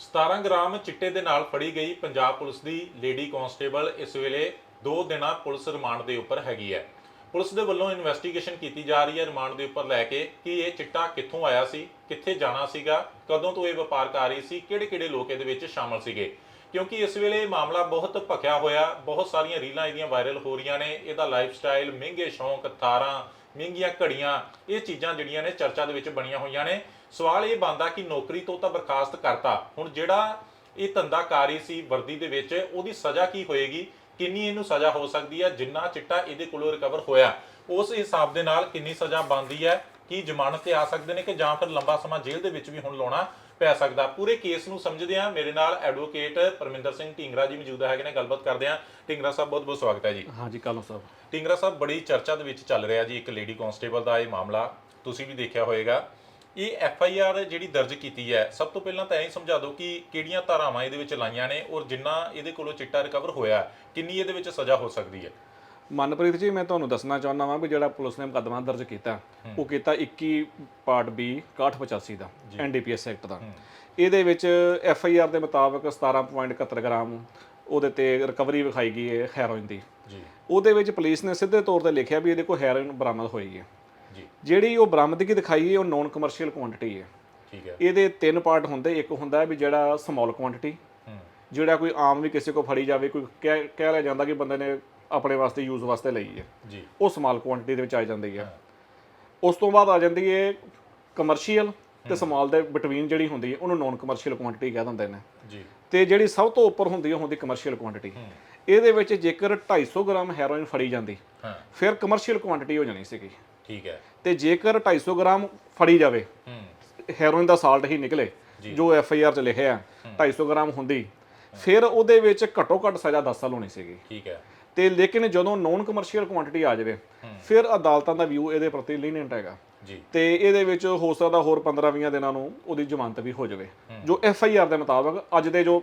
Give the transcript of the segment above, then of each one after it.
17 gram ਚਿੱਟੇ ਦੇ ਨਾਲ ਫੜੀ ਗਈ ਪੰਜਾਬ ਪੁਲਿਸ ਦੀ ਲੇਡੀ ਕਾਂਸਟੇਬਲ ਇਸ ਵੇਲੇ 2 ਦਿਨਾਂ ਪੁਲਿਸ ਰਿਮਾਂਡ ਦੇ ਉੱਪਰ ਹੈਗੀ ਹੈ। ਪੁਲਿਸ ਦੇ ਵੱਲੋਂ ਇਨਵੈਸਟੀਗੇਸ਼ਨ ਕੀਤੀ ਜਾ ਰਹੀ ਹੈ ਰਿਮਾਂਡ ਦੇ ਉੱਪਰ ਲੈ ਕੇ ਕਿ ਇਹ ਚਿੱਟਾ ਕਿੱਥੋਂ ਆਇਆ ਸੀ, ਕਿੱਥੇ ਜਾਣਾ ਸੀਗਾ, ਕਦੋਂ ਤੋਂ ਇਹ ਵਪਾਰ ਕਰ ਰਹੀ ਸੀ, ਕਿਹੜੇ-ਕਿਹੜੇ ਲੋਕ ਇਹਦੇ ਵਿੱਚ ਸ਼ਾਮਲ ਸੀਗੇ। ਕਿਉਂਕਿ ਇਸ ਵੇਲੇ ਇਹ ਮਾਮਲਾ ਬਹੁਤ ਭਖਿਆ ਹੋਇਆ, ਬਹੁਤ ਸਾਰੀਆਂ ਰੀਲਾਂ ਇਹਦੀਆਂ ਵਾਇਰਲ ਹੋ ਰਹੀਆਂ ਨੇ, ਇਹਦਾ ਲਾਈਫ ਸਟਾਈਲ ਮਹਿੰਗੇ ਸ਼ੌਂਕ ਥਾਰਾਂ ਮਹਿੰਗੀਆਂ ਘੜੀਆਂ, ਇਹ ਚੀਜ਼ਾਂ ਜਿਹੜੀਆਂ ਨੇ ਚਰਚਾ ਦੇ ਵਿੱਚ ਬਣੀਆਂ ਹੋਈਆਂ ਨੇ। ਸਵਾਲ ਇਹ ਬਣਦਾ ਕਿ ਨੌਕਰੀ ਤੋਂ ਤਾਂ ਬਰਖਾਸਤ ਕਰਤਾ, ਹੁਣ ਜਿਹੜਾ ਇਹ ਧੰਦਾਕਾਰੀ ਸੀ ਵਰਦੀ ਦੇ ਵਿੱਚ, ਉਹਦੀ ਸਜ਼ਾ ਕੀ ਹੋਏਗੀ? ਕਿੰਨੀ ਇਹਨੂੰ ਸਜ਼ਾ ਹੋ ਸਕਦੀ ਹੈ? ਜਿੰਨਾ ਚਿੱਟਾ ਇਹਦੇ ਕੋਲੋਂ ਰਿਕਵਰ ਹੋਇਆ। ਉਸ ਹਿਸਾਬ ਦੇ ਨਾਲ ਕਿੰਨੀ ਸਜ਼ਾ ਬਣਦੀ ਹੈ? ਕੀ ਜ਼ਮਾਨਤ ਤੇ ਆ ਸਕਦੇ ਨੇ ਕਿ ਜਾਂ ਫਿਰ ਲੰਬਾ ਸਮਾਂ ਜੇਲ੍ਹ ਦੇ ਵਿੱਚ ਵੀ ਹੁਣ ਲਾਉਣਾ ਪੈ ਸਕਦਾ? ਪੂਰੇ ਕੇਸ ਨੂੰ ਸਮਝਦੇ ਆ ਮੇਰੇ ਨਾਲ ਐਡਵੋਕੇਟ ਪਰਮਿੰਦਰ ਸਿੰਘ ਢਿੰਗਰਾ ਜੀ ਮੌਜੂਦ ਹੈਗੇ ਨੇ। ਗੱਲਬਾਤ ਕਰਦੇ ਆ ਢਿੰਗਰਾ ਸਾਹਿਬ ਬਹੁਤ ਬਹੁਤ ਸਵਾਗਤ ਹੈ ਜੀ। ਹਾਂਜੀ ਕਾਲੋ ਸਾਹਿਬ। ਢਿੰਗਰਾ ਸਾਹਿਬ ਬੜੀ ਚਰਚਾ ਦੇ ਵਿੱਚ ਚੱਲ ਰਿਹਾ ਜੀ ਇੱਕ ਲੇਡੀ ਕਾਂਸਟੇਬਲ ਦਾ ਇਹ ਮਾਮਲਾ। ਤੁਸੀਂ ਵੀ ਦੇਖਿਆ ਹੋਵੇਗਾ ਇਹ ਐਫ ਆਈ ਆਰ ਜਿਹੜੀ ਦਰਜ ਕੀਤੀ ਹੈ ਸਭ ਤੋਂ ਪਹਿਲਾਂ ਤਾਂ ਇਹ ਸਮਝਾ ਦਿਓ ਕਿ ਕਿਹੜੀਆਂ ਧਾਰਾਵਾਂ ਇਹਦੇ ਵਿੱਚ ਲਾਈਆਂ ਨੇ ਔਰ ਜਿੰਨਾ ਇਹਦੇ ਕੋਲੋਂ ਚਿੱਟਾ ਰਿਕਵਰ ਹੋਇਆ ਕਿੰਨੀ ਇਹਦੇ ਵਿੱਚ ਸਜ਼ਾ ਹੋ ਸਕਦੀ ਹੈ। ਮਨਪ੍ਰੀਤ ਜੀ ਮੈਂ ਤੁਹਾਨੂੰ ਦੱਸਣਾ ਚਾਹੁੰਦਾ ਵਾਂ ਵੀ ਜਿਹੜਾ ਪੁਲਿਸ ਨੇ ਮੁਕੱਦਮਾ ਦਰਜ ਕੀਤਾ ਉਹ ਕੀਤਾ 21 ਪਾਰਟ B 6185 ਦਾ ਐਨਡੀਪੀਐਸ ਐਕਟ ਦਾ। ਇਹਦੇ ਵਿੱਚ ਐਫ ਆਈ ਆਰ ਦੇ ਮੁਤਾਬਕ 17.71 ਗ੍ਰਾਮ ਉਹਦੇ ਤੇ ਰਿਕਵਰੀ ਵਿਖਾਈ ਗਈ ਹੈ ਹੈਰੋਇਨ ਦੀ। ਜੀ। ਉਹਦੇ ਵਿੱਚ ਪੁਲਿਸ ਨੇ ਸਿੱਧੇ ਤੌਰ ਤੇ ਲਿਖਿਆ ਵੀ ਇਹਦੇ ਕੋਲ ਹੈਰੋਇਨ ਬਰਾਮਦ ਹੋਈ ਹੈ। ਜੀ। ਜਿਹੜੀ ਉਹ ਬਰਾਮਦਗੀ ਦਿਖਾਈ ਹੈ ਉਹ ਨੋਨ ਕਮਰਸ਼ੀਅਲ ਕੁਆਂਟੀਟੀ ਹੈ। ਠੀਕ ਹੈ। ਇਹਦੇ ਤਿੰਨ ਪਾਰਟ ਹੁੰਦੇ ਇੱਕ ਹੁੰਦਾ ਵੀ ਜਿਹੜਾ ਸਮਾਲ ਕੁਆਂਟੀਟੀ ਜਿਹੜਾ ਕੋਈ ਆਮ ਵੀ ਕਿਸੇ ਕੋ ਫੜੀ ਜਾਵੇ ਕੋਈ ਕਹਿ ਕਹਿ ਲਿਆ ਜਾਂਦਾ ਕਿ ਬੰਦੇ ਨੇ ਆਪਣੇ ਵਾਸਤੇ ਯੂਜ਼ ਵਾਸਤੇ ਲਈ ਹੈ। ਜੀ। ਉਹ ਸਮਾਲ ਕੁਆਂਟੀਟੀ ਦੇ ਵਿੱਚ ਆ ਜਾਂਦੀ ਹੈ। ਉਸ ਤੋਂ ਬਾਅਦ ਆ ਜਾਂਦੀ ਹੈ ਕਮਰਸ਼ੀਅਲ ਤੇ ਸਮਾਲ ਦੇ ਬਿਟਵੀਨ ਜਿਹੜੀ ਹੁੰਦੀ ਹੈ ਉਹਨੂੰ ਨਾਨ ਕਮਰਸ਼ੀਅਲ ਕੁਆਂਟੀਟੀ ਕਹਿ ਦਿੰਦੇ ਨੇ। ਜੀ। ਤੇ ਜਿਹੜੀ ਸਭ ਤੋਂ ਉੱਪਰ ਹੁੰਦੀ ਹੈ ਉਹ ਹੁੰਦੀ ਕਮਰਸ਼ੀਅਲ ਕੁਆਂਟੀਟੀ ਇਹਦੇ ਵਿੱਚ ਜੇਕਰ 250 ਗ੍ਰਾਮ ਹੈਰੋਇਨ ਫੜੀ ਜਾਂਦੀ ਹਾਂ। ਫਿਰ ਕਮਰਸ਼ੀਅਲ ਕੁਆਂਟੀਟੀ ਹੋ ਜਾਣੀ ਸੀਗੀ। ਠੀਕ ਹੈ। ਤੇ ਜੇਕਰ 250 ਗ੍ਰਾਮ ਫੜੀ ਜਾਵੇ ਹੂੰ। ਹੈਰੋਇਨ ਦਾ ਸਾਲਟ ਹੀ ਨਿਕਲੇ ਜੋ। ਐਫ ਆਈ ਆਰ ਚ ਲਿਖਿਆ 250 ਗ੍ਰਾਮ ਹੁੰਦੀ ਫਿਰ ਉਹਦੇ ਵਿੱਚ ਘੱਟੋ ਘੱਟ ਸਜ਼ਾ 10 ਸਾਲ ਹੋਣੀ ਸੀਗੀ। ਠੀਕ ਹੈ। ਤੇ ਲੇਕਿਨ ਜਦੋਂ ਨੋਨ ਕਮਰਸ਼ੀਅਲ ਕੁਆਂਟੀਟੀ ਆ ਜਾਵੇ ਫਿਰ ਅਦਾਲਤਾਂ ਦਾ ਵਿਊ ਇਹਦੇ ਪ੍ਰਤੀ ਲੀਨੀਅੰਟ ਹੈਗਾ। ਜੀ। ਤੇ ਇਹਦੇ ਵਿੱਚ ਹੋ ਸਕਦਾ ਹੋਰ 15-20 ਦਿਨਾਂ ਨੂੰ ਉਹਦੀ ਜ਼ਮਾਨਤ ਵੀ ਹੋ ਜਾਵੇ। ਜੋ ਐਫ ਆਈ ਆਰ ਦੇ ਮੁਤਾਬਕ ਅੱਜ ਦੇ ਜੋ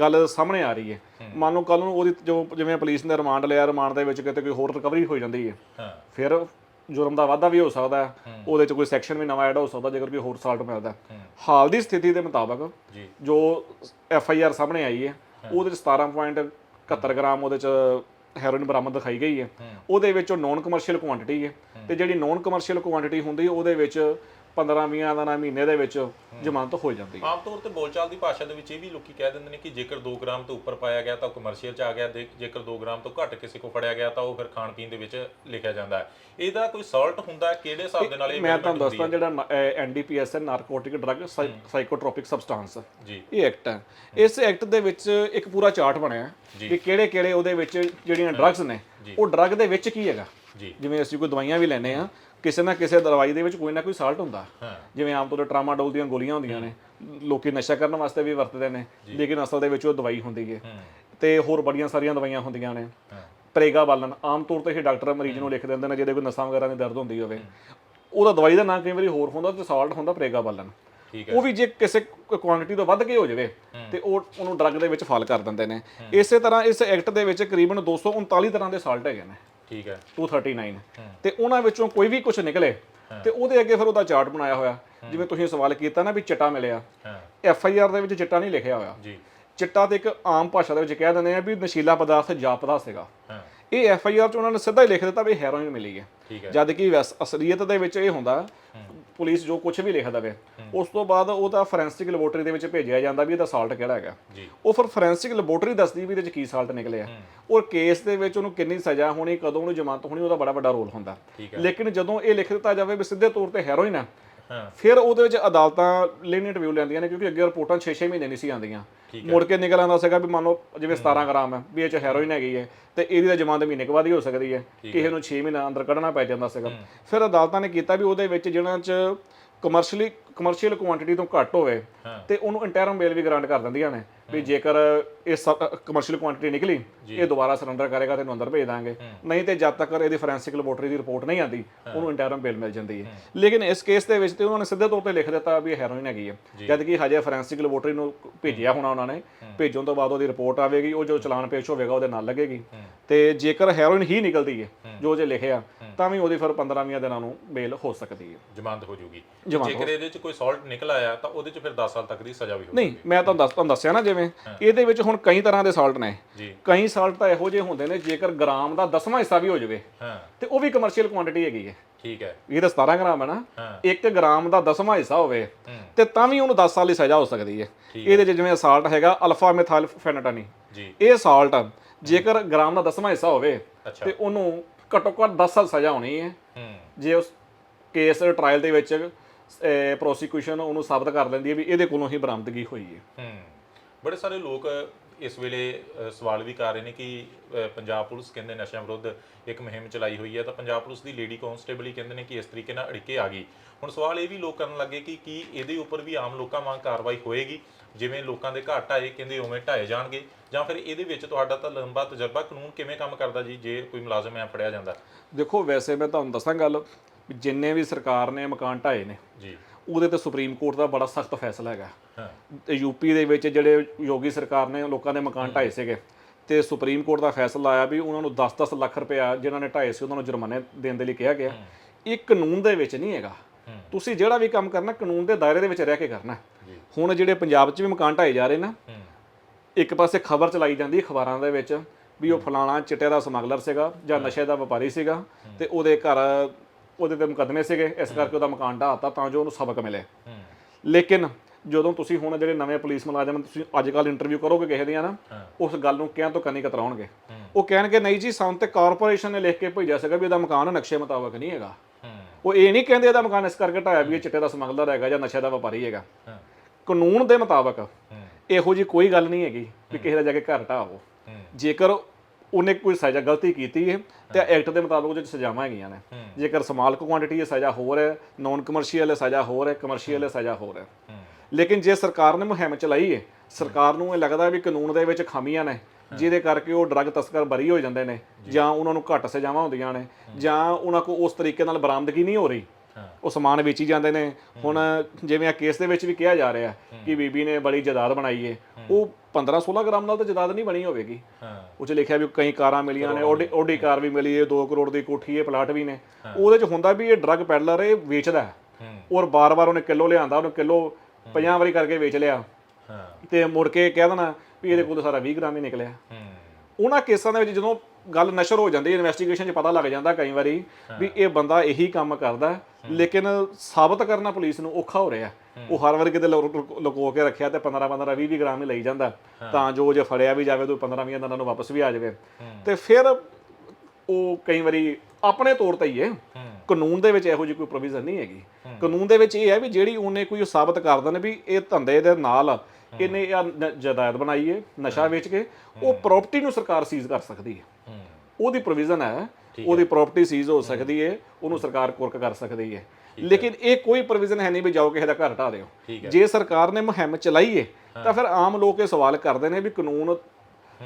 ਗੱਲ ਸਾਹਮਣੇ ਆ ਰਹੀ ਹੈ ਮੰਨ ਲਓ ਕੱਲ ਨੂੰ ਉਹਦੀ ਜੋ ਜਿਵੇਂ ਪੁਲਿਸ ਨੇ ਰਿਮਾਂਡ ਲਿਆ ਰਿਮਾਂਡ ਦੇ ਵਿੱਚ ਕਿਤੇ ਕੋਈ ਹੋਰ ਰਿਕਵਰੀ ਹੋ ਜਾਂਦੀ ਹੈ ਫਿਰ ਜੁਰਮ ਦਾ ਵਾਧਾ ਵੀ ਹੋ ਸਕਦਾ ਹੈ। ਉਹਦੇ ਚ ਕੋਈ ਸੈਕਸ਼ਨ ਵੀ ਨਵਾਂ ਐਡ ਹੋ ਸਕਦਾ ਜੇਕਰ ਕੋਈ ਹੋਰ ਸਾਲਟ ਮਿਲਦਾ। ਹਾਲ ਦੀ ਸਥਿਤੀ ਦੇ ਮੁਤਾਬਕ ਜੀ। ਜੋ ਐਫ ਆਈ ਆਰ ਸਾਹਮਣੇ ਆਈ ਹੈ ਉਹਦੇ ਚ 17.71 ਗ੍ਰਾਮ ਉਹਦੇ ਚ ਹੈਰੋਇਨ ਬਰਾਮਦ ਦਿਖਾਈ ਗਈ ਹੈ। ਉਹਦੇ ਵਿੱਚ ਉਹ ਨੋਨ ਕਮਰਸ਼ੀਅਲ ਕੁਆਂਟੀਟੀ ਹੈ। ਤੇ ਜਿਹੜੀ ਨੋਨ ਕਮਰਸ਼ੀਅਲ ਕੁਆਂਟੀਟੀ ਹੁੰਦੀ ਹੈ ਉਹਦੇ ਵਿੱਚ 15-20 ਦਿਨਾਂ ਮਹੀਨੇ ਦੇ ਵਿੱਚ ਜ਼ਮਾਨਤ ਹੋ ਜਾਂਦੀ ਹੈ। ਆਮ ਤੌਰ ਤੇ ਬੋਲਚਾਲ ਦੀ ਭਾਸ਼ਾ ਦੇ ਵਿੱਚ ਇਹ ਵੀ ਲੋਕੀ ਕਹਿ ਦਿੰਦੇ ਨੇ ਕਿ ਜੇਕਰ 2 ਗ੍ਰਾਮ ਤੋਂ ਉੱਪਰ ਪਾਇਆ ਗਿਆ ਤਾਂ ਕਮਰਸ਼ੀਅਲ ਚ ਆ ਗਿਆ ਦੇ- ਜੇਕਰ 2 ਗ੍ਰਾਮ ਤੋਂ ਘੱਟ ਕਿਸੇ ਕੋ ਫੜਿਆ ਗਿਆ ਤਾਂ ਉਹ ਫਿਰ ਖਾਣ ਪੀਣ ਦੇ ਵਿੱਚ ਲਿਖਿਆ ਜਾਂਦਾ ਹੈ। ਇਹਦਾ ਕੋਈ ਸਾਲਟ ਹੁੰਦਾ ਹੈ? ਕਿਹੜੇ ਹਿਸਾਬ ਦੇ ਨਾਲ ਇਹ ਮੈਂ measurement ਤੁਹਾਨੂੰ ਹੁੰਦੀ ਦੱਸਦਾ ਜਿਹੜਾ ਐਨਡੀਪੀਐਸ ਹੈ ਨਾਰਕੋਟਿਕ ਡਰੱਗ ਸਾਈਕੋਟ੍ਰੋਪਿਕ ਸਬਸਟੈਂਸ? ਜੀ। ਇਹ ਐਕਟ ਹੈ। ਇਸ ਐਕਟ ਦੇ ਵਿੱਚ ਇੱਕ ਪੂਰਾ ਚਾਰਟ ਬਣਿਆ ਹੈ ਵੀ ਕਿਹੜੇ ਕਿਹੜੇ ਉਹਦੇ ਵਿੱਚ ਜਿਹੜੀਆਂ ਡਰੱਗਸ ਨੇ ਉਹ ਡਰੱਗ ਦੇ ਵਿੱਚ ਕੀ ਹੈਗਾ? ਜੀ। ਜਿਵੇਂ ਅਸੀਂ ਕੋਈ ਦਵਾਈਆਂ ਵੀ ਲੈਨੇ ਆ ਕਿਸੇ ਨਾ ਕਿਸੇ ਦਵਾਈ ਦੇ ਵਿੱਚ ਕੋਈ ਨਾ ਕੋਈ ਸਾਲਟ ਹੁੰਦਾ। ਜਿਵੇਂ ਆਮ ਤੌਰ ਤੇ ਟਰਾਮਾਡੋਲ ਦੀਆਂ ਗੋਲੀਆਂ ਹੁੰਦੀਆਂ ਨੇ ਲੋਕੀ ਨਸ਼ਾ ਕਰਨ ਵਾਸਤੇ ਵੀ ਵਰਤਦੇ ਨੇ ਲੇਕਿਨ ਅਸਲ ਦੇ ਵਿੱਚ ਉਹ ਦਵਾਈ ਹੁੰਦੀ ਹੈ। ਤੇ ਹੋਰ ਬੜੀਆਂ ਸਾਰੀਆਂ ਦਵਾਈਆਂ ਹੁੰਦੀਆਂ ਨੇ। ਪ੍ਰੇਗਾ ਬਾਲਨ ਆਮ ਤੌਰ ਤੇ ਇਹ ਡਾਕਟਰ ਮਰੀਜ਼ ਨੂੰ ਲਿਖ ਦਿੰਦੇ ਨੇ ਜਿਹਦੇ ਕੋਈ ਨਸਾਂ ਵਗੈਰਾ ਦੀ ਦਰਦ ਹੁੰਦੀ ਹੋਵੇ। ਉਹਦਾ ਦਵਾਈ ਦਾ ਨਾਮ ਕਈ ਵਾਰੀ ਹੋਰ ਹੁੰਦਾ ਤੇ ਸਾਲਟ ਹੁੰਦਾ ਪ੍ਰੇਗਾ ਠੀਕ ਉਹ ਵੀ ਜੇ ਕਿਸੇ ਕੁਆਂਟੀਟੀ ਤੋਂ ਵੱਧ ਕੇ ਹੋ ਜਾਵੇ ਤੇ ਉਹ ਉਹਨੂੰ ਡਰੱਗ ਦੇ ਵਿੱਚ ਫਾਲ ਕਰ ਦਿੰਦੇ ਨੇ। ਇਸੇ ਤਰ੍ਹਾਂ ਇਸ ਐਕਟ ਦੇ ਵਿੱਚ ਕਰੀਬਨ 239 ਤਰ੍ਹਾਂ ਦੇ ਸਾਲਟ ਹੈਗੇ ਨੇ। ਠੀਕ ਹੈ। 239 ਤੇ ਉਹਨਾਂ ਵਿੱਚੋਂ ਕੋਈ ਵੀ ਕੁਝ ਨਿਕਲੇ ਤੇ ਉਹਦੇ ਅੱਗੇ ਫਿਰ ਉਹਦਾ ਚਾਰਟ ਬਣਾਇਆ ਹੋਇਆ। ਜਿਵੇਂ ਤੁਸੀਂ ਸਵਾਲ ਕੀਤਾ ਨਾ ਵੀ ਚਿੱਟਾ ਮਿਲਿਆ। ਐਫ ਆਈ ਆਰ ਦੇ ਵਿੱਚ ਚਿੱਟਾ ਨਹੀਂ ਲਿਖਿਆ ਹੋਇਆ। ਜੀ। ਚਿੱਟਾ ਤੇ ਇੱਕ ਆਮ ਭਾਸ਼ਾ ਦੇ ਵਿੱਚ ਕਹਿ ਦਿੰਦੇ ਆ ਵੀ ਨਸ਼ੀਲਾ ਪਦਾਰਥ ਜਾਪਦਾ ਸੀਗਾ। ਇਹ ਐਫ ਆਈ ਆਰ ਚ ਉਹਨਾਂ ਨੇ ਸਿੱਧਾ ਹੀ ਲਿਖ ਦਿੱਤਾ ਵੀ ਹੈਰੋਇਨ ਮਿਲੀ ਹੈ। ਠੀਕ ਹੈ। ਜਦ ਕਿ ਅਸਲੀਅਤ ਦੇ ਵਿੱਚ ਇਹ ਹੁੰਦਾ ਪੁਲਿਸ ਜੋ ਕੁਝ ਵੀ ਲਿਖ ਦਵੇ ਉਸ ਤੋਂ ਬਾਅਦ ਉਹਦਾ ਫੋਰੈਂਸਿਕ ਲੈਬੋਰਟਰੀ ਦੇ ਵਿੱਚ ਭੇਜਿਆ ਜਾਂਦਾ ਵੀ ਇਹਦਾ ਸਾਲਟ ਕਿਹੜਾ ਹੈਗਾ। ਉਹ ਫਿਰ ਫੋਰੈਂਸਿਕ ਲੈਬੋਰਟਰੀ ਦੱਸਦੀ ਵੀ ਇਹਦੇ ਵਿੱਚ ਕੀ ਸਾਲਟ ਨਿਕਲਿਆ। ਔਰ ਕੇਸ ਦੇ ਵਿੱਚ ਉਹਨੂੰ ਕਿੰਨੀ ਸਜ਼ਾ ਹੋਣੀ ਕਦੋਂ ਉਹਨੂੰ ਜ਼ਮਾਨਤ ਹੋਣੀ ਉਹਦਾ ਬੜਾ ਵੱਡਾ ਰੋਲ ਹੁੰਦਾ। ਲੇਕਿਨ ਜਦੋਂ ਇਹ ਲਿਖ ਦਿੱਤਾ ਜਾਵੇ ਵੀ ਸਿੱਧੇ ਤੌਰ ਤੇ ਹੈਰੋਇਨ ਹਾਂ ਫਿਰ ਉਹਦੇ ਵਿੱਚ ਅਦਾਲਤਾਂ ਲੈਨੀਅੰਟ ਵਿਊ ਲੈਂਦੀਆਂ ਨੇ ਕਿਉਂਕਿ ਅੱਗੇ ਰਿਪੋਰਟਾਂ 6-6 ਮਹੀਨੇ ਨਹੀਂ ਸੀ ਆਉਂਦੀਆਂ। ਮੁੜ ਕੇ ਨਿਕਲ ਆਉਂਦਾ ਸੀਗਾ ਵੀ ਮੰਨ ਲਓ ਜਿਵੇਂ 17 ਗ੍ਰਾਮ ਹੈ ਵੀ ਇਹ ਚ ਹੈਰੋਇਨ ਹੈਗੀ ਹੈ ਤੇ ਇਹਦੀ ਤਾਂ ਜ਼ਮਾਨਤ ਮਹੀਨੇ ਕੁ ਬਾਅਦ ਹੀ ਹੋ ਸਕਦੀ ਹੈ ਕਿਸੇ ਨੂੰ 6 ਮਹੀਨਾ ਅੰਦਰ ਕੱਢਣਾ ਪੈ ਜਾਂਦਾ ਸੀਗਾ। ਫਿਰ ਅਦਾਲਤਾਂ ਨੇ ਕੀਤਾ ਵੀ ਉਹਦੇ ਵਿੱਚ ਜਿਹਨਾਂ ਚ ਕਮਰਸ਼ੀਅਲੀ ਕਮਰਸ਼ੀਅਲ ਕੁਆਂਟੀਟੀ ਤੋਂ ਘੱਟ ਹੋਵੇ। ਤੇ ਉਹਨੂੰ ਇੰਟਰਮ ਬੇਲ ਵੀ ਗ੍ਰਾਂਟ ਕਰ ਦਿੰਦੀਆਂ ਨੇ ਵੀ ਜੇਕਰ ਇਹ ਕਮਰਸ਼ੀਅਲ ਕੁਆਂਟੀਟੀ ਨਿਕਲੀ ਇਹ ਦੁਬਾਰਾ ਸਰੈਂਡਰ ਕਰੇਗਾ ਤੇ ਇਹਨੂੰ ਅੰਦਰ ਭੇਜ ਦਾਂਗੇ। ਨਹੀਂ ਤੇ ਜਦ ਤੱਕ ਇਹਦੀ ਫੋਰੈਂਸਿਕ ਲੈਬੋਰਟਰੀ ਦੀ ਰਿਪੋਰਟ ਨਹੀਂ ਆਂਦੀ ਉਹਨੂੰ ਇੰਟਰਮ ਬੇਲ ਮਿਲ ਜਾਂਦੀ ਹੈ। ਲੇਕਿਨ ਇਸ ਕੇਸ ਦੇ ਵਿੱਚ ਤੇ ਉਹਨਾਂ ਨੇ ਸਿੱਧੇ ਤੌਰ ਤੇ ਲਿਖ ਦਿੱਤਾ ਵੀ ਇਹ ਹੈਰੋਇਨ ਹੈਗੀ ਹੈ। ਜਦ ਕਿ ਹਜੇ ਫੋਰੈਂਸਿਕ ਲੈਬੋਰਟਰੀ ਨੂੰ ਭੇਜਿਆ ਹੋਣਾ ਉਹਨਾਂ ਨੇ। ਭੇਜਣ ਤੋਂ ਬਾਅਦ ਉਹਦੀ ਰਿਪੋਰਟ ਆਵੇਗੀ ਉਹ ਜੋ ਚਲਾਨ ਪੇਸ਼ ਹੋਵੇਗਾ ਉਹਦੇ ਨਾਲ ਲੱਗੇਗੀ। ਤੇ ਜੇਕਰ ਹੈਰੋਇਨ ਹੀ ਨਿਕਲਦੀ ਹੈ ਜੋ ਜੇ ਲਿਖਿਆ ਤਾਂ ਵੀ ਉਹਦੀ ਫਿਰ 15-20 ਦਿਨਾਂ ਨੂੰ ਬੇਲ ਹੋ ਸਕਦੀ ਹੈ। ਜ਼ਮਾਨਤ ਹੋ ਜੂਗੀ। ਜੇਕਰ ਇਹਦੇ ਚ ਕੋਈ ਸਾਲਟ ਨਿਕਲ ਆਇਆ ਤਾਂ ਉਹਦੇ ਚ ਫਿਰ 10 ਸਾਲ ਤੱਕ ਦੀ ਸਜ਼ਾ ਵੀ ਹੋਊਗੀ ਨਹੀਂ ਮੈਂ ਤੁਹਾਨੂੰ ਦੱਸ ਤੁਹਾਨੂੰ ਦੱਸਿਆ ਨਾ ਜਿਵੇਂ ਇਹਦੇ ਵਿੱਚ ਹੁਣ ਕਈ ਤਰ੍ਹਾਂ ਦੇ ਸਾਲਟ ਨੇ। ਕਈ ਸਾਲਟ ਤਾਂ ਇਹੋ ਜਿਹੇ ਹੁੰਦੇ ਨੇ ਜੇਕਰ ਗ੍ਰਾਮ ਦਾ ਦਸਵਾਂ ਹਿੱਸਾ ਵੀ ਹੋ ਜਾਵੇ ਹਾਂ। ਤੇ ਉਹ ਵੀ ਕਮਰਸ਼ੀਅਲ ਕੁਆਂਟੀਟੀ ਹੈਗੀ ਹੈ। ਠੀਕ ਹੈ। ਇਹ ਤਾਂ 17 ਗ੍ਰਾਮ ਹੈ ਨਾ। ਹਾਂ। 1 ਗ੍ਰਾਮ ਦਾ ਦਸਵਾਂ ਹਿੱਸਾ ਹੋਵੇ ਤੇ ਤਾਂ ਵੀ ਉਹਨੂੰ 10 ਸਾਲ ਦੀ ਸਜ਼ਾ ਹੋ ਸਕਦੀ ਹੈ। ਇਹਦੇ 'ਚ ਜਿਵੇਂ ਸਾਲਟ ਹੈਗਾ ਅਲਫਾ ਮਿਥਾਈਲ ਫੈਨਟਾਨੀ ਜੀ। ਇਹ ਸਾਲਟ ਜੇਕਰ ਗ੍ਰਾਮ ਦਾ ਦਸਵਾਂ ਹਿੱਸਾ ਹੋਵੇ ਤੇ ਉਹਨੂੰ ਘੱਟੋ ਘੱਟ 10 ਸਾਲ ਸਜ਼ਾ ਹੋਣੀ ਹੈ। ਜੇ ਉਸ ਕੇਸ ਟ੍ਰਾਇਲ ਦੇ ਵਿੱਚ ਪ੍ਰੋਸੀਕਿਊਸ਼ਨ ਉਹਨੂੰ ਸਾਬਤ ਕਰ ਲੈਂਦੀ ਹੈ ਵੀ ਇਹਦੇ ਕੋਲੋਂ ਹੀ ਬਰਾਮਦਗੀ ਹੋਈ ਹੈ। ਹੂੰ। ਬੜੇ ਸਾਰੇ ਲੋਕ ਇਸ ਵੇਲੇ ਅ, ਸਵਾਲ ਵੀ ਕਰ ਰਹੇ ਨੇ ਕਿ ਅ, ਪੰਜਾਬ ਪੁਲਿਸ ਕਹਿੰਦੇ ਨਸ਼ਿਆਂ ਵਿਰੁੱਧ ਇੱਕ ਮੁਹਿੰਮ ਚਲਾਈ ਹੋਈ ਹੈ ਤਾਂ ਪੰਜਾਬ ਪੁਲਿਸ ਦੀ ਲੇਡੀ ਕਾਂਸਟੇਬਲ ਹੀ ਕਹਿੰਦੇ ਨੇ ਕਿ ਇਸ ਤਰੀਕੇ ਨਾਲ ਅੜਿੱਕੇ ਆ ਗਈ। ਹੁਣ ਸਵਾਲ ਇਹ ਵੀ ਲੋਕ ਕਰਨ ਲੱਗੇ ਕਿ ਕੀ ਇਹਦੇ ਉੱਪਰ ਵੀ ਆਮ ਲੋਕਾਂ ਵਾਂਗ ਕਾਰਵਾਈ ਹੋਏਗੀ? ਜਿਵੇਂ ਲੋਕਾਂ ਦੇ ਘਰ ਢਾਏ ਕਹਿੰਦੇ ਉਵੇਂ ਢਾਏ ਜਾਣਗੇ। ਜਾਂ ਫਿਰ ਇਹਦੇ ਵਿੱਚ ਤੁਹਾਡਾ ਤਾਂ ਲੰਬਾ ਤਜਰਬਾ ਕਾਨੂੰਨ ਕਿਵੇਂ ਕੰਮ ਕਰਦਾ ਜੀ ਜੇ ਕੋਈ ਮੁਲਾਜ਼ਮ ਐ ਫੜਿਆ ਜਾਂਦਾ? ਦੇਖੋ ਵੈਸੇ ਮੈਂ ਤੁਹਾਨੂੰ ਦੱਸਾਂ ਗੱਲ ਵੀ ਜਿੰਨੇ ਵੀ ਸਰਕਾਰ ਨੇ ਮਕਾਨ ਢਾਏ ਨੇ ਜੀ। ਉਹਦੇ ਤੇ ਸੁਪਰੀਮ ਕੋਰਟ ਦਾ ਬੜਾ ਸਖਤ ਫੈਸਲਾ ਹੈਗਾ। ਯੂਪੀ ਦੇ ਵਿੱਚ ਜਿਹੜੇ ਯੋਗੀ ਸਰਕਾਰ ਨੇ ਲੋਕਾਂ ਦੇ ਮਕਾਨ ਢਾਏ ਸੀਗੇ ਤੇ ਸੁਪਰੀਮ ਕੋਰਟ ਦਾ ਫੈਸਲਾ ਆਇਆ ਵੀ ਉਹਨਾਂ ਨੂੰ 10-10 ਲੱਖ ਰੁਪਇਆ ਜਿਨ੍ਹਾਂ ਨੇ ਢਾਏ ਸੀ ਉਹਨਾਂ ਨੂੰ ਜੁਰਮਾਨੇ ਦੇਣ ਦੇ ਲਈ ਕਿਹਾ ਗਿਆ। ਇਹ ਕਾਨੂੰਨ ਦੇ ਵਿੱਚ ਨਹੀਂ ਹੈਗਾ। ਤੁਸੀਂ ਜਿਹੜਾ ਵੀ ਕੰਮ ਕਰਨਾ ਕਾਨੂੰਨ ਦੇ ਦਾਇਰੇ ਦੇ ਵਿੱਚ ਰਹਿ ਕੇ ਕਰਨਾ। ਹੁਣ ਜਿਹੜੇ ਪੰਜਾਬ 'ਚ ਵੀ ਮਕਾਨ ਢਾਏ ਜਾ ਰਹੇ ਨਾ ਇੱਕ ਪਾਸੇ ਖਬਰ ਚਲਾਈ ਜਾਂਦੀ ਅਖਬਾਰਾਂ ਦੇ ਵਿੱਚ ਵੀ ਉਹ ਫਲਾਣਾ ਚਿੱਟੇ ਦਾ ਸਮਗਲਰ ਸੀਗਾ ਜਾਂ ਨਸ਼ੇ ਦਾ ਵਪਾਰੀ ਸੀਗਾ ਤੇ ਉਹਦੇ ਘਰ ਉਹਦੇ ਤੇ ਮੁਕੱਦਮੇ ਸੀਗੇ ਇਸ ਕਰਕੇ ਉਹਦਾ ਮਕਾਨ ਢਾਤਾ ਤਾਂ ਜੋ ਉਹਨੂੰ ਸਬਕ ਮਿਲੇ। ਲੇਕਿਨ ਜਦੋਂ ਤੁਸੀਂ ਹੁਣ ਜਿਹੜੇ ਨਵੇਂ ਪੁਲਿਸ ਮੁਲਾਜ਼ਮ ਤੁਸੀਂ ਅੱਜ ਕੱਲ ਇੰਟਰਵਿਊ ਕਰੋਗੇ ਕਿਸੇ ਦੀਆਂ ਨਾ। ਉਸ ਗੱਲ ਨੂੰ ਕਿਹਾਂ ਤੋਂ ਕੰਨੀ ਕਤਰਾਉਣਗੇ? ਉਹ ਕਹਿਣਗੇ ਨਹੀਂ ਜੀ ਸਾਨੂੰ ਤੇ ਕਾਰਪੋਰੇਸ਼ਨ ਨੇ ਲਿਖ ਕੇ ਭੇਜਿਆ ਸੀਗਾ ਵੀ ਇਹਦਾ ਮਕਾਨ ਨਕਸ਼ੇ ਮੁਤਾਬਕ ਨਹੀਂ ਹੈਗਾ। ਉਹ ਇਹ ਨਹੀਂ ਕਹਿੰਦੇ ਇਹਦਾ ਮਕਾਨ ਇਸ ਕਰਕੇ ਢਾਇਆ ਵੀ ਇਹ ਚਿੱਟੇ ਦਾ ਸਮਗਲਰ ਹੈਗਾ ਜਾਂ ਨਸ਼ੇ ਦਾ ਵਪਾਰੀ ਹੈਗਾ। ਕਾਨੂੰਨ ਦੇ ਮੁਤਾਬਕ ਇਹੋ ਜੀ ਕੋਈ ਗੱਲ ਨਹੀਂ ਹੈਗੀ ਵੀ ਕਿਸੇ ਦਾ ਜਾ ਕੇ ਘਰ ਹੂੰ। ਜੇਕਰ ਉਹਨੇ ਕੋਈ ਸਜ਼ਾ ਗਲਤੀ ਕੀਤੀ ਹੈ ਤੇ ਐਕਟ ਦੇ ਮੁਤਾਬਕ ਉਹਦੇ 'ਚ ਸਜ਼ਾਵਾਂ ਹੈਗੀਆਂ ਨੇ। ਜੇਕਰ ਸਮਾਲ ਕੁਆਂਟੀਟੀ ਹੈ ਸਜ਼ਾ ਹੋਰ ਹੈ ਨਾਨ ਕਮਰਸ਼ੀਅਲ ਹੈ ਸਜ਼ਾ ਹੋਰ ਹੈ ਕਮਰਸ਼ੀਅਲ ਹੈ ਸਜ਼ਾ ਹੋਰ ਹੈ। ਲੇਕਿਨ ਜੇ ਸਰਕਾਰ ਨੇ ਮੁਹਿੰਮ ਚਲਾਈ ਹੈ ਸਰਕਾਰ ਨੂੰ ਇਹ ਲੱਗਦਾ ਵੀ ਕਾਨੂੰਨ ਦੇ ਵਿੱਚ ਖਾਮੀਆਂ ਨੇ ਜਿਹਦੇ ਕਰਕੇ ਉਹ ਡਰੱਗ ਤਸਕਰ ਬਰੀ ਹੋ ਜਾਂਦੇ ਨੇ ਜਾਂ। ਉਹਨਾਂ ਨੂੰ ਘੱਟ ਸਜ਼ਾਵਾਂ ਹੁੰਦੀਆਂ ਨੇ ਜਾਂ ਉਹਨਾਂ ਕੋ ਉਸ ਤਰੀਕੇ ਨਾਲ ਬਰਾਮਦਗੀ ਨਹੀਂ ਹੋ ਰਹੀ ਉਹ ਸਮਾਨ ਵੇਚੀ ਜਾਂਦੇ ਨੇ। ਹੁਣ ਜਿਵੇਂ ਆ ਕੇਸ ਦੇ ਵਿੱਚ ਵੀ ਕਿਹਾ ਜਾ ਰਿਹਾ ਕਿ ਬੀਬੀ ਨੇ ਬੜੀ ਜਾਇਦਾਦ ਬਣਾਈ ਏ। ਉਹ 15 16 ਗ੍ਰਾਮ ਨਾਲ ਤਾਂ ਜਾਇਦਾਦ ਨਹੀਂ ਬਣੀ ਹੋਵੇਗੀ। ਹਾਂ। ਉਹ ਚ ਲਿਖਿਆ ਵੀ ਕਈ ਕਾਰਾਂ ਮਿਲੀਆਂ ਨੇ ਓਡੀ ਓਡੀ ਕਾਰ ਵੀ ਮਿਲੀ ਏ 2 ਕਰੋੜ ਦੀ ਕੋਠੀ ਏ ਪਲਾਟ ਵੀ ਨੇ। ਉਹਦੇ ਚ ਹੁੰਦਾ ਵੀ ਇਹ ਡਰੱਗ ਪੈਡਲਰ ਇਹ ਵੇਚਦਾ ਔਰ ਬਾਰ-ਬਾਰ ਉਹਨੇ ਕਿਲੋ ਲਿਆਂਦਾ ਉਹਨੇ ਕਿਲੋ 50 ਵਾਰੀ ਕਰਕੇ ਵੇਚ ਲਿਆ। ਹਾਂ। ਤੇ ਮੁੜ ਕੇ ਕਹਿ ਦੇਣਾ ਵੀ ਇਹਦੇ ਕੋਲ ਸਾਰਾ 20 ਗ੍ਰਾਮ ਹੀ ਨਿਕਲਿਆ। ਹੂੰ। ਉਹਨਾਂ ਕੇਸਾਂ ਦੇ ਵਿੱਚ ਜਦੋਂ ਗੱਲ ਨਸ਼ਰ ਹੋ ਜਾਂਦੀ ਹੈ ਇਨਵੈਸਟੀਗੇਸ਼ਨ 'ਚ ਪਤਾ ਲੱਗ ਜਾਂਦਾ ਕਈ ਵਾਰੀ ਵੀ ਇਹ ਬੰਦਾ ਇਹੀ ਕੰਮ ਕਰਦਾ ਲੇਕਿਨ ਸਾਬਤ ਕਰਨਾ ਪੁਲਿਸ ਨੂੰ ਔਖਾ ਹੋ ਰਿਹਾ ਉਹ ਹਰ ਵਾਰ ਕਿਤੇ ਲੁਕੋ ਕੇ ਰੱਖਿਆ ਤੇ 15 15 20 20 ਗ੍ਰਾਮ ਹੀ ਲਈ ਜਾਂਦਾ। ਤਾਂ ਜੋ ਜੇ ਫੜਿਆ ਵੀ ਜਾਵੇ ਤਾਂ 15 20 ਦਿਨਾਂ ਨੂੰ ਵਾਪਸ ਵੀ ਆ ਜਾਵੇ। ਤੇ ਫਿਰ ਉਹ ਕਈ ਵਾਰੀ ਆਪਣੇ ਤੌਰ ਤੇ ਹੀ ਹੈ। ਕਾਨੂੰਨ ਦੇ ਵਿੱਚ ਇਹੋ ਜਿਹੀ ਕੋਈ ਪ੍ਰੋਵੀਜ਼ਨ ਨਹੀਂ ਹੈਗੀ। ਕਾਨੂੰਨ ਦੇ ਵਿੱਚ ਇਹ ਹੈ ਵੀ ਜਿਹੜੀ ਉਹਨੇ ਕੋਈ ਸਾਬਤ ਕਰ ਦਿੰਦੇ ਵੀ ਇਹ ਧੰਦੇ ਦੇ ਨਾਲ ਇਹਨੇ ਜਾਇਦਾਦ ਬਣਾਈ ਹੈ ਨਸ਼ਾ ਵੇਚ ਕੇ ਉਹ ਪ੍ਰਾਪਰਟੀ ਨੂੰ ਸਰਕਾਰ ਸੀਜ਼ ਕਰ ਸਕਦੀ ਹੂੰ। ਉਹਦੀ ਪ੍ਰੋਵੀਜ਼ਨ ਹੈ ਉਹਦੀ ਪ੍ਰਾਪਰਟੀ ਸੀਜ਼ ਹੋ ਸਕਦੀ ਹੈ ਉਹਨੂੰ ਸਰਕਾਰ ਕੁਰਕ ਕਰ ਸਕਦੀ ਹੈ। ਲੇਕਿਨ ਇਹ ਕੋਈ ਪ੍ਰੋਵੀਜ਼ਨ ਹੈ ਨਹੀਂ ਵੀ ਜਾਓ ਕਿਸੇ ਦਾ ਘਰ ਢਾ ਦਿਓ। ਜੇ ਸਰਕਾਰ ਨੇ ਮੁਹਿੰਮ ਚਲਾਈ ਹੈ ਤਾਂ ਫਿਰ ਆਮ ਲੋਕ ਇਹ ਸਵਾਲ ਕਰਦੇ ਨੇ ਵੀ ਕਾਨੂੰਨ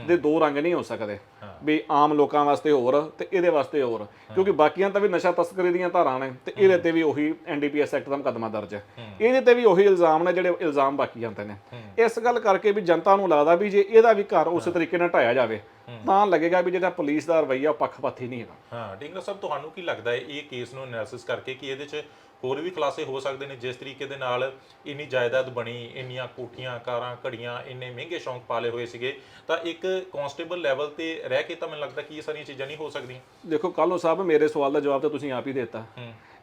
ਦੇ ਦੋ ਰੰਗ ਨਹੀਂ ਹੋ ਸਕਦੇ। ਵੀ ਆਮ ਲੋਕਾਂ ਵਾਸਤੇ ਹੋਰ ਤੇ ਇਹਦੇ ਵਾਸਤੇ ਹੋਰ। ਕਿਉਂਕਿ ਬਾਕੀਆਂ ਤਾਂ ਵੀ ਨਸ਼ਾ ਤਸਕਰੀ ਦੀਆਂ ਧਾਰਾਂ ਨੇ ਤੇ ਇਹਦੇ ਤੇ ਵੀ ਉਹੀ ਐਨਡੀਪੀਐਸ ਐਕਟ ਦਾ ਮੁਕੱਦਮਾ ਦਰਜ ਹੈ। ਇਹਦੇ ਤੇ ਵੀ ਉਹੀ ਇਲਜ਼ਾਮ ਨੇ ਜਿਹੜੇ ਇਲਜ਼ਾਮ ਬਾਕੀ ਜਾਂਦੇ ਨੇ। ਇਸ ਗੱਲ ਕਰਕੇ ਵੀ ਜਨਤਾ ਨੂੰ ਲੱਗਦਾ ਵੀ ਜੇ ਇਹਦਾ ਵੀ ਘਰ ਉਸੇ ਤਰੀਕੇ ਨਾਲ ਢਾਇਆ ਜਾਵੇ ਤਾਂ ਲੱਗੇਗਾ ਵੀ ਜਿਹੜਾ ਪੁਲਿਸ ਦਾ ਰਵੱਈਆ ਪੱਖਪਾਤੀ ਨਹੀਂ ਹੈਗਾ। ਹਾਂ ਡਿੰਗਰ ਸਾਹਿਬ ਤੁਹਾਨੂੰ ਕੀ ਲੱਗਦਾ ਹੈ? ਇਹ ਕੇਸ ਨੂੰ ਐਨਾਲਿਸਿਸ ਕਰਕੇ ਕਿ ਇਹਦੇ 'ਚ ਹੋਰ ਵੀ ਖੁਲਾਸੇ ਹੋ ਸਕਦੇ ਨੇ ਜਿਸ ਤਰੀਕੇ ਦੇ ਨਾਲ ਇੰਨੀ ਜਾਇਦਾਦ ਬਣੀ ਇੰਨੀਆਂ ਕੋਠੀਆਂ ਕਾਰਾਂ ਘੜੀਆਂ ਇੰਨੇ ਮਹਿੰਗੇ ਸ਼ੌਂਕ ਪਾਲੇ ਹੋਏ ਸੀਗੇ ਤਾਂ ਇੱਕ ਕਾਂਸਟੇਬਲ ਲੈਵਲ ਤੇ ਰਹਿ ਕੇ ਤਾਂ ਮੈਨੂੰ ਲੱਗਦਾ ਕਿ ਇਹ ਸਾਰੀਆਂ ਚੀਜ਼ਾਂ ਨਹੀਂ ਹੋ ਸਕਦੀਆਂ। ਦੇਖੋ ਕੱਲ੍ਹ ਸਾਹਿਬ ਮੇਰੇ ਸਵਾਲ ਦਾ ਜਵਾਬ ਤਾਂ ਤੁਸੀਂ ਆਪ ਹੀ ਦਿੱਤਾ।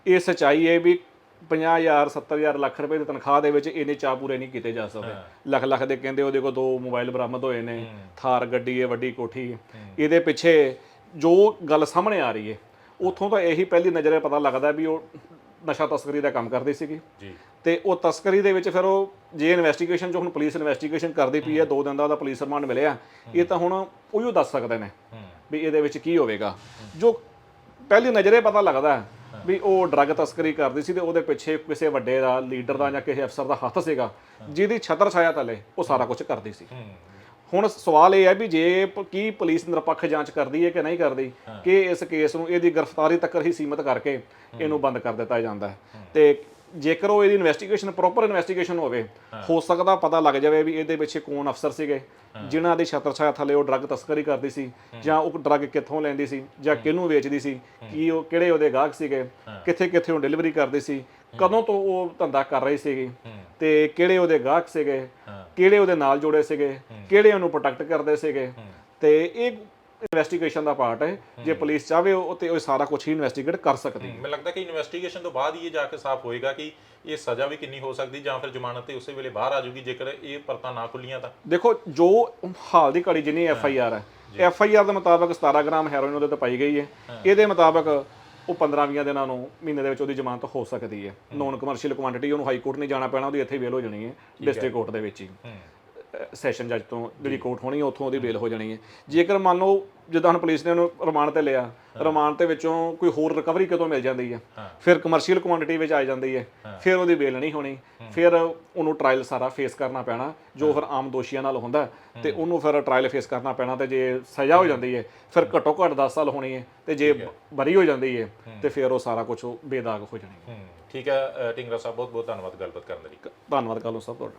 ਇਹ ਸਚਾਈ ਹੈ ਵੀ 50000 70000 ਲੱਖ ਰੁਪਏ ਦੀ ਤਨਖਾਹ ਦੇ ਵਿੱਚ ਇਹਨੇ ਚਾਹ ਪੂਰੇ ਨਹੀਂ ਕੀਤੇ ਜਾ ਸਕਦੇ। ਲੱਖ ਲੱਖ ਦੇ ਕਹਿੰਦੇ ਉਹਦੇ ਕੋਲ ਦੋ ਮੋਬਾਈਲ ਬਰਾਮਦ ਹੋਏ ਨੇ ਥਾਰ ਗੱਡੀ ਹੈ ਵੱਡੀ ਕੋਠੀ ਇਹਦੇ ਪਿੱਛੇ ਜੋ ਗੱਲ ਸਾਹਮਣੇ ਆ ਰਹੀ ਹੈ ਉਥੋਂ ਤਾਂ ਇਹੀ ਪਹਿਲੀ ਨਜ਼ਰੇ ਪਤਾ ਲੱਗਦਾ ਵੀ ਉਹ ਨਸ਼ਾ ਤਸਕਰੀ ਦਾ ਕੰਮ ਕਰਦੀ ਸੀਗੀ। ਜੀ। ਤੇ ਉਹ ਤਸਕਰੀ ਦੇ ਵਿੱਚ ਫਿਰ ਉਹ ਜੇ ਇਨਵੈਸਟੀਗੇਸ਼ਨ ਜੋ ਹੁਣ ਪੁਲਿਸ ਇਨਵੈਸਟੀਗੇਸ਼ਨ ਕਰਦੀ ਪਈ ਹੈ ਦੋ ਦਿਨ ਦਾ ਉਹਦਾ ਪੁਲਿਸ ਰਿਮਾਂਡ ਮਿਲਿਆ। ਇਹ ਤਾਂ ਹੁਣ ਉਹੀਓ ਦੱਸ ਸਕਦੇ ਨੇ ਵੀ ਇਹਦੇ ਵਿੱਚ ਕੀ ਹੋਵੇਗਾ। ਜੋ ਪਹਿਲੀ ਨਜ਼ਰੇ ਪਤਾ ਲੱਗਦਾ ਹੈ ਵੀ ਉਹ ਡਰੱਗ ਤਸਕਰੀ ਕਰਦੀ ਸੀ ਤੇ ਉਹਦੇ ਪਿੱਛੇ ਕਿਸੇ ਵੱਡੇ ਦਾ ਲੀਡਰ ਦਾ ਜਾਂ ਕਿਸੇ ਅਫਸਰ ਦਾ ਹੱਥ ਸੀਗਾ। ਜਿਹਦੀ ਛਤਰ ਛਾਇਆ ਤਲੇ ਉਹ ਸਾਰਾ ਕੁਝ ਕਰਦੀ ਸੀ। ਹੁਣ ਸਵਾਲ ਇਹ ਹੈ ਵੀ ਜੇ ਪ- ਕੀ ਪੁਲਿਸ ਨਿਰਪੱਖ ਜਾਂਚ ਕਰਦੀ ਹੈ ਕਿ ਨਹੀਂ ਕਰਦੀ ਕਿ ਇਸ ਕੇਸ ਨੂੰ ਇਹਦੀ ਗ੍ਰਿਫਤਾਰੀ ਤੱਕ ਹੀ ਸੀਮਤ ਕਰਕੇ ਇਹਨੂੰ ਬੰਦ ਕਰ ਦਿੱਤਾ ਜਾਂਦਾ ਹੈ। ਤੇ ਜੇਕਰ ਉਹ ਇਹਦੀ ਇਨਵੈਸਟੀਗੇਸ਼ਨ ਪ੍ਰੋਪਰ ਇਨਵੈਸਟੀਗੇਸ਼ਨ ਹੋਵੇ ਹੋ। ਸਕਦਾ ਪਤਾ ਲੱਗ ਜਾਵੇ ਵੀ ਇਹਦੇ ਪਿੱਛੇ ਕੌਣ ਅਫਸਰ ਸੀਗੇ ਜਿਨ੍ਹਾਂ ਦੀ ਛਤਰ ਛਾਇਆ ਥੱਲੇ ਉਹ ਡਰੱਗ ਤਸਕਰੀ ਕਰਦੀ ਸੀ ਜਾਂ ਉਹ ਡਰੱਗ ਕਿੱਥੋਂ ਲੈਂਦੀ ਸੀ ਜਾਂ ਕਿਹਨੂੰ ਵੇਚਦੀ ਸੀ ਕੀ ਉਹ ਕਿਹੜੇ ਉਹਦੇ ਗਾਹਕ ਸੀਗੇ ਕਿੱਥੇ ਕਿੱਥੇ ਉਹ ਡਿਲੀਵਰੀ ਕਰਦੀ ਸੀ ਕਦੋਂ ਤੋਂ ਉਹ ਧੰਦਾ ਕਰ ਰਹੀ ਸੀਗੀ ਤੇ ਕਿਹੜੇ ਉਹਦੇ ਗਾਹਕ ਸੀਗੇ ਕਿਹੜੇ ਉਹਦੇ ਨਾਲ ਜੁੜੇ ਸੀਗੇ ਕਿਹੜੇ ਉਹਨੂੰ ਪ੍ਰੋਟੈਕਟ ਕਰਦੇ ਸੀਗੇ? ਤੇ ਇਹ ਇਨਵੈਸਟੀਗੇਸ਼ਨ ਦਾ ਪਾਰਟ ਹੈ। ਜੇ ਪੁਲਿਸ ਚਾਹੇ ਉਹ ਤੇ ਉਹ ਸਾਰਾ ਕੁਝ ਹੀ ਇਨਵੈਸਟੀਗੇਟ ਕਰ ਸਕਦੀ ਹੈ। ਮੈਨੂੰ ਲੱਗਦਾ ਕਿ ਇਨਵੈਸਟੀਗੇਸ਼ਨ ਤੋਂ ਬਾਅਦ ਹੀ ਇਹ ਜਾ ਕੇ ਸਾਫ਼ ਹੋਏਗਾ ਕਿ ਇਹ ਸਜ਼ਾ ਵੀ ਕਿੰਨੀ ਹੋ ਸਕਦੀ ਜਾਂ ਫਿਰ ਜ਼ਮਾਨਤ ਤੇ ਉਸੇ ਵੇਲੇ ਬਾਹਰ ਆ ਜਾਊਗੀ ਜੇਕਰ ਇਹ ਪਰਤਾਂ ਨਾ ਖੁੱਲੀਆਂ ਤਾਂ। ਦੇਖੋ ਜੋ ਹਾਲ ਦੀ ਘੜੀ ਜਿੰਨੀ ਐਫ ਆਈ ਆਰ ਹੈ। ਐਫ ਆਈ ਆਰ ਦੇ ਮੁਤਾਬਕ 17 ਗ੍ਰਾਮ ਹੈਰੋਇਨ ਉਹਦੇ ਤੇ ਪਾਈ ਗਈ ਹੈ। ਇਹਦੇ ਮੁਤਾਬਕ ਉਹ 15-20 ਦਿਨਾਂ ਨੂੰ ਮਹੀਨੇ ਦੇ ਵਿੱਚ ਉਹਦੀ ਜ਼ਮਾਨਤ ਹੋ ਸਕਦੀ ਹੈ। ਨੋਨ ਕਮਰਸ਼ੀਅਲ ਕੁਆਂਟੀਟੀ ਉਹਨੂੰ ਹਾਈ ਕੋਰਟ ਨਹੀਂ ਜਾਣਾ ਪੈਣਾ ਉਹਦੀ ਇੱਥੇ ਵੇਲ ਹੋ ਜਾਣੀ ਹੈ। ਡਿਸਟ੍ਰਿਕਟ ਕੋਰਟ ਦੇ ਵਿੱਚ ਹੀ। ਸੈਸ਼ਨ ਜੱਜ ਤੋਂ ਜਿਹੜੀ ਕੋਰਟ ਹੋਣੀ ਹੈ ਉੱਥੋਂ ਉਹਦੀ ਬੇਲ ਹੋ ਜਾਣੀ ਹੈ ਜੇਕਰ ਮੰਨ ਲਓ ਜਿੱਦਾਂ ਹੁਣ ਪੁਲਿਸ ਨੇ ਉਹਨੂੰ ਰਿਮਾਂਡ ਤੇ ਲਿਆ ਰਿਮਾਂਡ ਤੇ ਵਿੱਚੋਂ ਕੋਈ ਹੋਰ ਰਿਕਵਰੀ ਕਦੋਂ ਮਿਲ ਜਾਂਦੀ ਹੈ। ਫਿਰ ਕਮਰਸ਼ੀਅਲ ਕੁਆਂਟੀਟੀ ਵਿੱਚ ਆ ਜਾਂਦੀ ਹੈ। ਫਿਰ ਉਹਦੀ ਬੇਲ ਨਹੀਂ ਹੋਣੀ। ਫਿਰ ਉਹਨੂੰ ਟ੍ਰਾਇਲ ਸਾਰਾ ਫੇਸ ਕਰਨਾ ਪੈਣਾ ਜੋ ਫਿਰ ਆਮ ਦੋਸ਼ੀਆਂ ਨਾਲ ਹੁੰਦਾ। ਤੇ ਉਹਨੂੰ ਫਿਰ ਟ੍ਰਾਇਲ ਫੇਸ ਕਰਨਾ ਪੈਣਾ ਤੇ ਜੇ ਸਜ਼ਾ ਹੋ ਜਾਂਦੀ ਹੈ ਫਿਰ ਘੱਟੋ ਘੱਟ 10 ਸਾਲ ਹੋਣੀ ਹੈ ਤੇ ਜੇ ਬਰੀ ਹੋ ਜਾਂਦੀ ਹੈ। ਤੇ ਫਿਰ ਉਹ ਸਾਰਾ ਕੁਝ ਬੇਦਾਗ ਹੋ ਜਾਣੀ ਹੈ। ਠੀਕ ਹੈ ਅ, ਢਿੰਗਰਾ ਸਾਹਿਬ ਬਹੁਤ ਬਹੁਤ ਧੰਨਵਾਦ ਗੱਲਬਾਤ ਕਰਨ ਦੇ ਲਈ। ਧੰਨਵਾਦ ਕਾਲੋ ਸਭ ਤੁਹਾਡਾ।